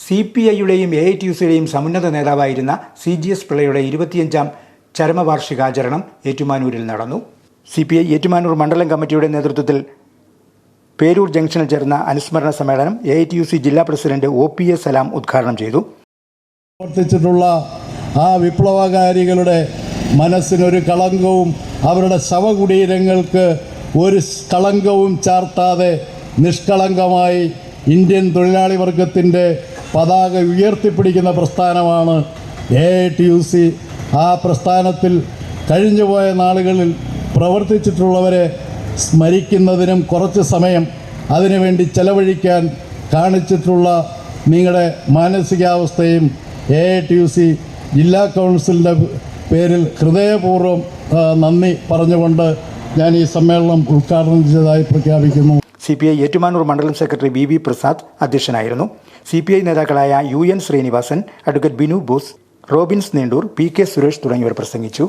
C P ഐയുടെയും A I T U സിയുടെയും സമുന്നത നേതാവായിരുന്ന സി ജി എസ് പിള്ളയുടെ ഇരുപത്തിയഞ്ചാം ചരമവാർഷികാചരണം ഏറ്റുമാനൂരിൽ നടന്നു. സി പി ഐ ഏറ്റുമാനൂർ മണ്ഡലം കമ്മിറ്റിയുടെ നേതൃത്വത്തിൽ പേരൂർ ജംഗ്ഷനിൽ ചേർന്ന അനുസ്മരണ സമ്മേളനം A I T U C ജില്ലാ president O P S Salam ഉദ്ഘാടനം ചെയ്തു. പ്രവർത്തിച്ചിട്ടുള്ള ആ വിപ്ലവകാരികളുടെ മനസ്സിനൊരു കളങ്കവും അവരുടെ ശവകുടീരങ്ങൾക്ക് ഒരു കളങ്കവും ചാർത്താതെ നിഷ്കളങ്കമായി ഇന്ത്യൻ തൊഴിലാളി വർഗത്തിന്റെ പതാക ഉയർത്തിപ്പിടിക്കുന്ന പ്രസ്ഥാനമാണ് എ ടി യു സി. ആ പ്രസ്ഥാനത്തിൽ കഴിഞ്ഞുപോയ നാളുകളിൽ പ്രവർത്തിച്ചിട്ടുള്ളവരെ സ്മരിക്കുന്നതിനും കുറച്ച് സമയം അതിനുവേണ്ടി ചെലവഴിക്കാൻ കാണിച്ചിട്ടുള്ള നിങ്ങളുടെ മാനസികാവസ്ഥയും A I T U C ജില്ലാ കൗൺസിലിന്റെ പേരിൽ ഹൃദയപൂർവം നന്ദി പറഞ്ഞുകൊണ്ട് ഞാൻ ഈ സമ്മേളനം ഉദ്ഘാടനം ചെയ്തതായി പ്രഖ്യാപിക്കുന്നു. സി പി ഐ ഏറ്റുമാനൂർ മണ്ഡലം സെക്രട്ടറി വി വി പ്രസാദ് അധ്യക്ഷനായിരുന്നു. സി പി ഐ നേതാക്കളായ U N Srinivasan advocate Binu Bose Robins Neendoor P K Suresh തുടങ്ങിയവർ പ്രസംഗിച്ചു.